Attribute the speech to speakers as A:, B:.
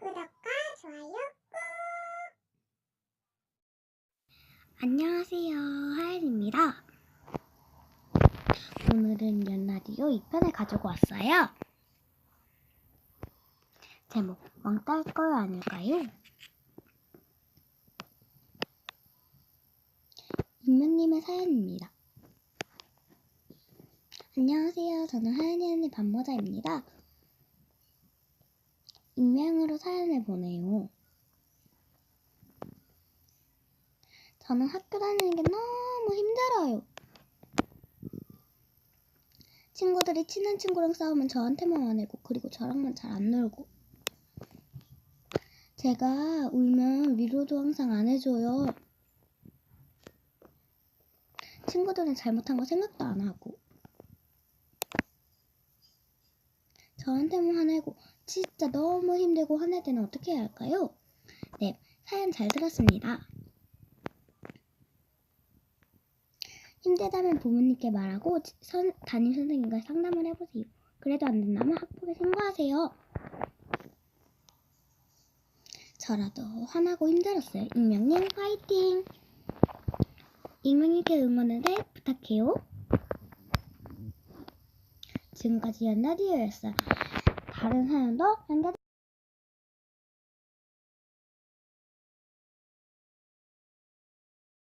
A: 구독과 좋아요 꾹! 안녕하세요. 하연입니다 오늘은 연라디오 2편을 가지고 왔어요. 제목, 왕따일 거요 아닐까요? 임무님의 사연입니다. 안녕하세요. 저는 하연이 언니 반모자입니다. 익명으로 사연을 보내요. 저는 학교 다니는 게 너무 힘들어요. 친구들이 친한 친구랑 싸우면 저한테만 화내고 그리고 저랑만 잘 안 놀고 제가 울면 위로도 항상 안 해줘요. 친구들은 잘못한 거 생각도 안 하고 저한테만 화내고 진짜 너무 힘들고 화낼 때는 어떻게 해야 할까요? 네, 사연 잘 들었습니다. 힘들다면 부모님께 말하고 선, 담임 선생님과 상담을 해보세요. 그래도 안 된다면 학폭에 신고하세요. 저라도 화나고 힘들었어요. 익명님 화이팅! 익명님께 응원을 부탁해요. 지금까지 연라디오였어요. 다른 사연도 남겨주세요.